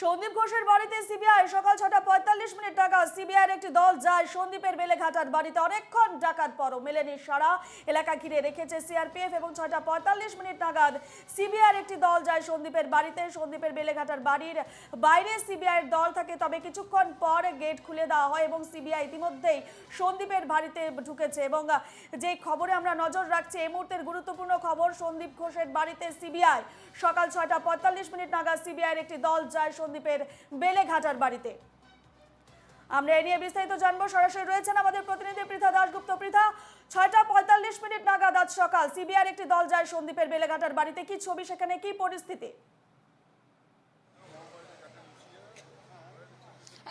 সন্দীপ ঘোষের বাড়িতে সিবিআই। সকাল ছটা পঁয়তাল্লিশ মিনিট নাগাদ সিবিআইয়ের একটি দল যায় সন্দীপের বেলেঘাটার বাড়িতে। অনেকক্ষণ ডাকাত পরও মেলেনি সারা এলাকা ঘিরে রেখেছে সিআরপিএফ এবং ছটা পঁয়তাল্লিশ মিনিট নাগাদ সিবিআইয়ের একটি দল যায় সন্দীপের বাড়িতে। সন্দীপের বেলেঘাটার বাড়ির বাইরে সিবিআইয়ের দল থাকে, তবে কিছুক্ষণ পর গেট খুলে দেওয়া হয় এবং সিবিআই ইতিমধ্যেই সন্দীপের বাড়িতে ঢুকেছে এবং যে খবরে আমরা নজর রাখছি, এই মুহূর্তের গুরুত্বপূর্ণ খবর সন্দীপ ঘোষের বাড়িতে সিবিআই। সকাল ছয়টা পঁয়তাল্লিশ মিনিট নাগাদ সিবিআইয়ের একটি দল যায় সন্দীপের বেলেঘাটার বাড়িতে। আমরা এ নিয়ে বিস্তারিত জানব। সরাসরি রয়েছেন আমাদের প্রতিনিধি পৃথা দাশগুপ্ত। পৃথা, ছয়টা পঁয়তাল্লিশ মিনিট নাগাদ আজ সকাল সিবিআর একটি দল যায় সন্দীপের বেলেঘাটার বাড়িতে। কি ছবি সেখানে? কি পরিস্থিতি?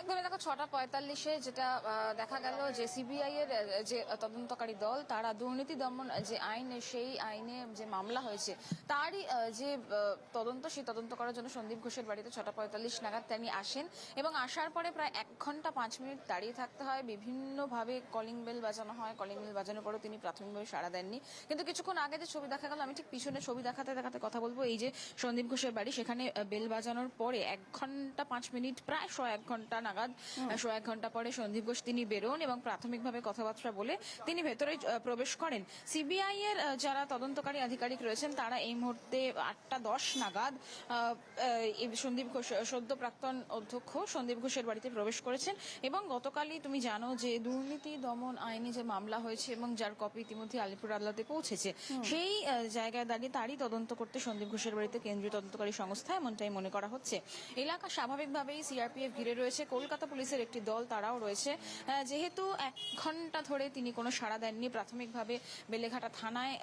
একদমই দেখো ছটা পঁয়তাল্লিশে যেটা দেখা গেল যে সিবিআই এর যে তদন্তকারী দল, তারা দুর্নীতি দমন, যে আইন, সেই আইনে যে মামলা হয়েছে, তারই যে তদন্ত, সেই তদন্ত করার জন্য সন্দীপ ঘোষের বাড়িতে ছটা পঁয়তাল্লিশ নাগাদ তিনি আসেন এবং আসার পরে প্রায় এক ঘণ্টা পাঁচ মিনিট দাঁড়িয়ে থাকতে হয়। বিভিন্নভাবে কলিং বেল বাজানো হয় কলিং বেল বাজানোর পরেও তিনি প্রাথমিকভাবে সাড়া দেননি। কিন্তু কিছুক্ষণ আগে যে ছবি দেখা গেল, আমি ঠিক পিছনে ছবি দেখাতে দেখাতে কথা বলব, এই যে সন্দীপ ঘোষের বাড়ি, সেখানে বেল বাজানোর পরে এক ঘণ্টা পাঁচ মিনিট, প্রায় শো এক ঘণ্টা নাগাদ শো এক ঘণ্টা পরে সন্দীপ ঘোষ তিনি বেরোন এবং প্রাথমিকভাবে কথাবার্তা বলে তিনি ভেতরে প্রবেশ করেন। সিবিআই এর যারা তদন্তকারী আধিকারিক রয়েছেন তারা এই মুহূর্তে আটটা দশ নাগাদ সন্দীপ ঘোষ সদ্য প্রাক্তন অধ্যক্ষ সন্দীপ ঘোষের বাড়িতে প্রবেশ করেছেন এবং গতকালই তুমি জানো যে দুর্নীতি দমন আইনে যে মামলা হয়েছে এবং যার কপি ইতিমধ্যে আলিপুর আদালতে পৌঁছেছে সেই জায়গায় দাঁড়িয়ে তারই তদন্ত করতে সন্দীপ ঘোষের বাড়িতে কেন্দ্রীয় তদন্তকারী সংস্থা এমনটাই মনে করা হচ্ছে। এলাকা স্বাভাবিকভাবেই সিআরপিএফ ঘিরে রয়েছে কলকাতা পুলিশের একটি দল তারাও রয়েছে। যেহেতু এক ঘণ্টা ধরে তিনি কোনো সাড়া দেননি প্রাথমিকভাবে বেলেঘাটা থানায়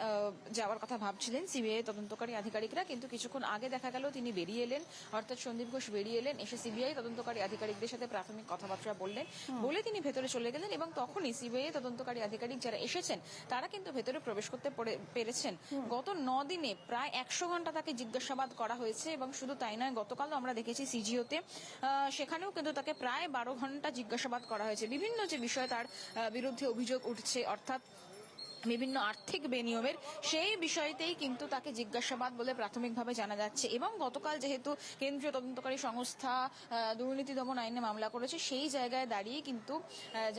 যাওয়ার কথা ভাবছিলেন সিবিআই তদন্তকারী আধিকারিকরা কিন্তু কিছুক্ষণ আগে দেখা গেল তিনি বেরিয়ে এলেন অর্থাৎ সন্দীপ ঘোষ বেরিয়ে এলেন এসে সিবিআই তদন্তকারী আধিকারিকদের সাথে প্রাথমিক কথাবার্তা বললেন বলে তিনি ভেতরে চলে গেলেন এবং তখনই সিবিআই তদন্তকারী আধিকারিক যারা এসেছেন তারা কিন্তু ভেতরে প্রবেশ করতে পেরেছেন। গত ন দিনে প্রায় একশো ঘণ্টা তাকে জিজ্ঞাসাবাদ করা হয়েছে এবং শুধু তাই নয় গতকালও আমরা দেখেছি সিজিওতে সেখানেও কিন্তু তাকে প্রায় বারো ঘণ্টা জিজ্ঞাসাবাদ করা হয়েছে। বিভিন্ন যে বিষয়ে তার বিরুদ্ধে অভিযোগ উঠছে অর্থাৎ বিভিন্ন আর্থিক বেনিয়মের সেই বিষয়তেই কিন্তু তাকে জিজ্ঞাসাবাদ বলে প্রাথমিকভাবে জানা যাচ্ছে। এবং গতকাল যেহেতু কেন্দ্রীয় তদন্তকারী সংস্থা দুর্নীতি দমন আইনে মামলা করেছে, সেই জায়গায় দাঁড়িয়ে কিন্তু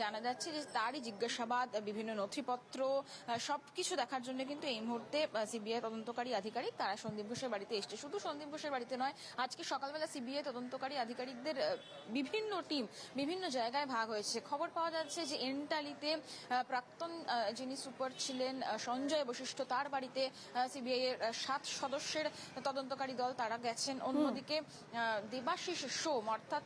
জানা যাচ্ছে যে তারই জিজ্ঞাসাবাদ, বিভিন্ন নথিপত্র সবকিছু দেখার জন্য কিন্তু এই মুহূর্তে সিবিআই তদন্তকারী আধিকারিক তারা সন্দীপ ঘোষের বাড়িতে এসছে। শুধু সন্দীপ ঘোষের বাড়িতে নয়, আজকে সকালবেলা সিবিআই তদন্তকারী আধিকারিকদের বিভিন্ন টিম, বিভিন্ন জায়গায় ভাগ হয়েছে। খবর পাওয়া যাচ্ছে যে এন্টালিতে প্রাক্তন যিনি সুপার ছিলেন সঞ্জয় বশিষ্ঠ। তার বাড়িতে সিবিআই এর সাত সদস্যের তদন্তকারী দল তারা গেছেন। অন্যদিকে দেবাশিস সোম অর্থাৎ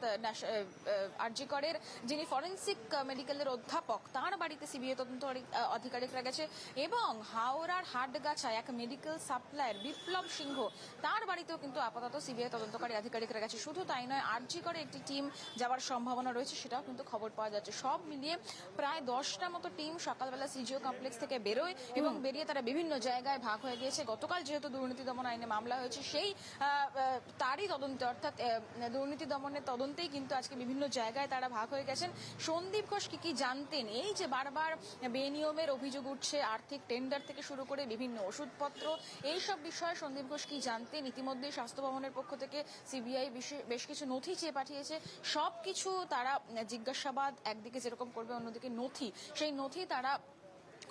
আরজিকরের যিনি ফরেন্সিক মেডিকেলের অধ্যাপক তার বাড়িতে সিবিআই তদন্তকারী আধিকারিকরা গেছে। এবং হাওড়ার হাটগাছায় এক মেডিকেল সাপ্লায়ার বিপ্লব সিংহ তার বাড়িতেও কিন্তু আপাতত সিবিআই তদন্তকারী আধিকারিকরা গেছে। শুধু তাই নয় আরজি করে একটি টিম যাওয়ার সম্ভাবনা রয়েছে সেটাও কিন্তু খবর পাওয়া যাচ্ছে। সব মিলিয়ে প্রায় দশটা মতো টিম সকালবেলা সিজিও কমপ্লেক্স থেকে বেরোয় এবং বেরিয়ে তারা বিভিন্ন জায়গায় ভাগ হয়ে গিয়েছে। গতকাল যেহেতু দুর্নীতি দমন আইনে মামলা হয়েছে, সেই তারই তদন্তে, অর্থাৎ দুর্নীতি দমনের তদন্তেই কিন্তু আজকে বিভিন্ন জায়গায় তারা ভাগ হয়ে গেছেন। সন্দীপ ঘোষ কি কি জানতেন? এই যে বারবার বেনিয়মের অভিযোগ উঠছে, আর্থিক টেন্ডার থেকে শুরু করে বিভিন্ন ওষুধপত্র এই সব বিষয়ে সন্দীপ ঘোষ কি জানতেন? ইতিমধ্যে স্বাস্থ্য ভবনের পক্ষ থেকে সিবিআই বেশ কিছু নথি চেয়ে পাঠিয়েছে। সব কিছু তারা জিজ্ঞাসাবাদ, একদিকে যেরকম করবে, অন্যদিকে নথি। সেই নথি তারা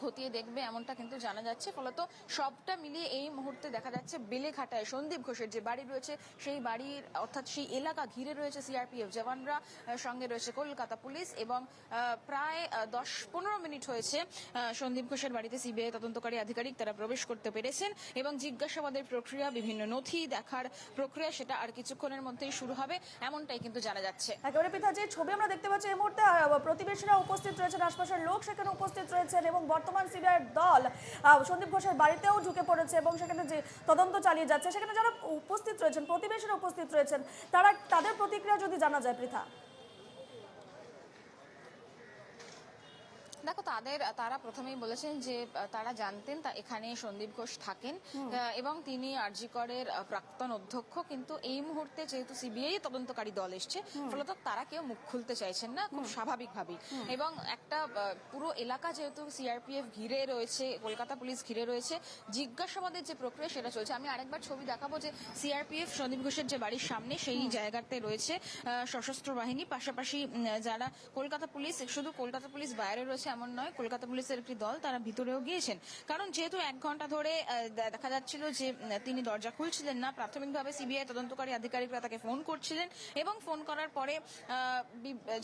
খতিয়ে দেখবে, এমনটা কিন্তু জানা যাচ্ছে। ফলত সবটা মিলিয়ে এই মুহূর্তে দেখা যাচ্ছে বেলেঘাটায় সন্দীপ ঘোষের যে বাড়ি রয়েছে, সেই বাড়ির, অর্থাৎ সেই এলাকা ঘিরে রয়েছে সিআরপিএফ জওয়ানরা সঙ্গে রয়েছে কলকাতা পুলিশ এবং প্রায় দশ পনেরো মিনিট হয়েছে সন্দীপ ঘোষের বাড়িতে সিবিআই তদন্তকারী আধিকারিক তারা প্রবেশ করতে পেরেছেন এবং জিজ্ঞাসাবাদের প্রক্রিয়া, বিভিন্ন নথি দেখার প্রক্রিয়া, সেটা আর কিছুক্ষণের মধ্যেই শুরু হবে, এমনটাই কিন্তু জানা যাচ্ছে। একেবারে পিতা, যে ছবি আমরা দেখতে পাচ্ছি এই মুহূর্তে প্রতিবেশীরা উপস্থিত রয়েছেন, আশপাশের লোক সেখানে উপস্থিত রয়েছেন এবং বর্তমান সিবিআইয়ের দল সন্দীপ ঘোষের বাড়িতেও ঢুকে পড়েছে এবং সেখানে যে তদন্ত চালিয়ে যাচ্ছে, সেখানে যারা উপস্থিত রয়েছেন, প্রতিবেশীরা উপস্থিত রয়েছেন, তারা, তাদের প্রতিক্রিয়া যদি জানা যায় পৃথা? দেখো তাদের তারা প্রথমেই বলেছেন যে তারা জানতেন তা এখানে সন্দীপ ঘোষ থাকেন। এবং তিনি আরজিকরের প্রাক্তন অধ্যক্ষ। কিন্তু এই মুহূর্তে যেহেতু সিবিআই তদন্তকারী দল এসছে ফলত তারা কেউ মুখ খুলতে চাইছেন না খুব স্বাভাবিকভাবেই। এবং একটা পুরো এলাকা যেহেতু সিআরপিএফ ঘিরে রয়েছে কলকাতা পুলিশ ঘিরে রয়েছে জিজ্ঞাসাবাদের যে প্রক্রিয়া সেটা চলছে। আমি আরেকবার ছবি দেখাবো যে সিআরপিএফ সন্দীপ ঘোষের যে বাড়ির সামনে সেই জায়গাতে রয়েছে আহ, সশস্ত্র বাহিনী। পাশাপাশি যারা কলকাতা পুলিশ শুধু কলকাতা পুলিশ বাইরে রয়েছে এমন নয়, কলকাতা পুলিশের একটি দল তারা ভিতরেও গিয়েছেন। কারণ যেহেতু এক ঘণ্টা ধরে দেখা যাচ্ছিল যে তিনি দরজা খুলছিলেন না, প্রাথমিকভাবে সিবিআই তদন্তকারী আধিকারিকরা তাকে ফোন করছিলেন এবং ফোন করার পরে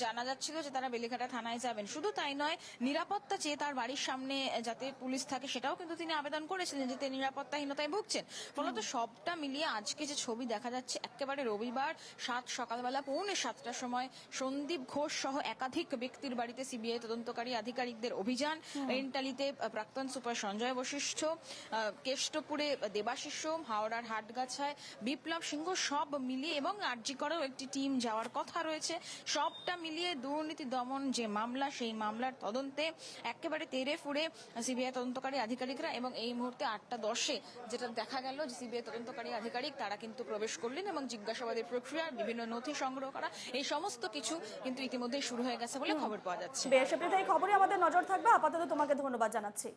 জানা যাচ্ছিল যে তারা বেলেঘাটা থানায় যাবেন। শুধু তাই নয়, নিরাপত্তা চেয়ে তার বাড়ির সামনে যাতে পুলিশ থাকে সেটাও কিন্তু তিনি আবেদন করেছিলেন যে তিনি নিরাপত্তাহীনতায় ভুগছেন। ফলত সবটা মিলিয়ে আজকে যে ছবি দেখা যাচ্ছে, একেবারে রবিবার সাত, সকালবেলা পৌনে সাতটার সময় সন্দীপ ঘোষ সহ একাধিক ব্যক্তির বাড়িতে সিবিআই তদন্তকারী আধিকারিকদের অভিযান। এন্টালিতে প্রাক্তন সুপার সঞ্জয় বশিষ্ঠ কেষ্টপুরে দেবাশিস সোম, হাওড়ার হাটগাছায় বিপ্লব সিংহ সব মিলিয়ে এবং আরজি করেও একটি টিম যাওয়ার কথা রয়েছে। সবটা মিলিয়ে দুর্নীতি দমন যে মামলা সেই মামলার তদন্তে একেবারে তেরে ফুড়ে সিবিআই তদন্তকারী আধিকারিকরা এবং এই মুহূর্তে আটটা দশে যেটা দেখা গেল যে সিবিআই তদন্তকারী আধিকারিক তারা কিন্তু প্রবেশ করলেন এবং জিজ্ঞাসাবাদের প্রক্রিয়া বিভিন্ন নথি সংগ্রহ করা এই সমস্ত কিছু কিন্তু ইতিমধ্যেই শুরু হয়ে গেছে বলে খবর পাওয়া যাচ্ছে। বেশ খবরে আমাদের নজর থাকবে। আপাতত তোমাকে ধন্যবাদ জানাচ্ছি।